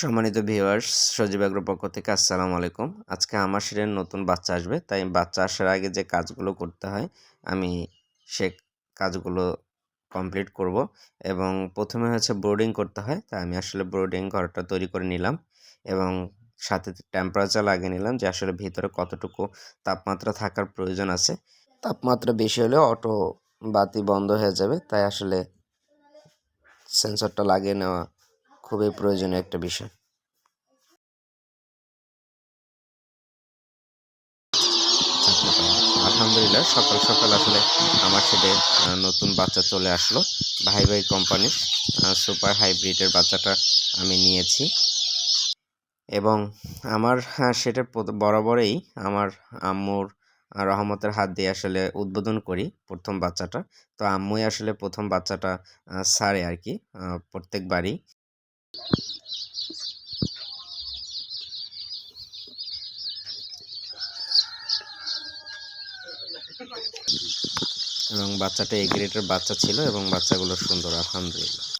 সম্মানিত ভিউয়ার্স সজীব আগ্রহ পক্ষ থেকে আসসালামু আলাইকুম। আজকে আমার সেটের নতুন বাচ্চা আসবে, তাই বাচ্চা আসার আগে যে কাজগুলো করতে হয়, আমি সে কাজগুলো কমপ্লিট করব এবং প্রথমে হচ্ছে বোর্ডিং করতে হয়, তাই আমি আসলে বোর্ডিং ঘরটা তৈরি করে নিলাম এবং সাথে টেম্পারেচার লাগিয়ে নিলাম যে আসলে ভিতরে কতটুকু তাপমাত্রা থাকার প্রয়োজন আছে। তাপমাত্রা বেশি হলে অটো বাতি বন্ধ হয়ে যাবে, তাই আসলে সেন্সরটা লাগিয়ে নেওয়া খুবই প্রয়োজনীয় একটা বিষয়। আলহামদুলিল্লাহ, সকাল সকাল আসলে আমার সেটে নতুন বাচ্চা চলে আসলো। ভাই ভাই কোম্পানির সুপার হাইব্রিডের বাচ্চাটা আমি নিয়েছি। এবং আমার সেটা বরাবরই আমার আম্মুর রহমতের হাত দিয়ে আসলে উদ্বোধন করি প্রথম বাচ্চাটা। তো আম্মুই আসলে প্রথম বাচ্চাটা সারে আর কি প্রত্যেকবারই। এবং বাচ্চাটা এগ্রেটের বাচ্চা ছিল এবং বাচ্চাগুলো সুন্দর আলহামদুলিল্লাহ।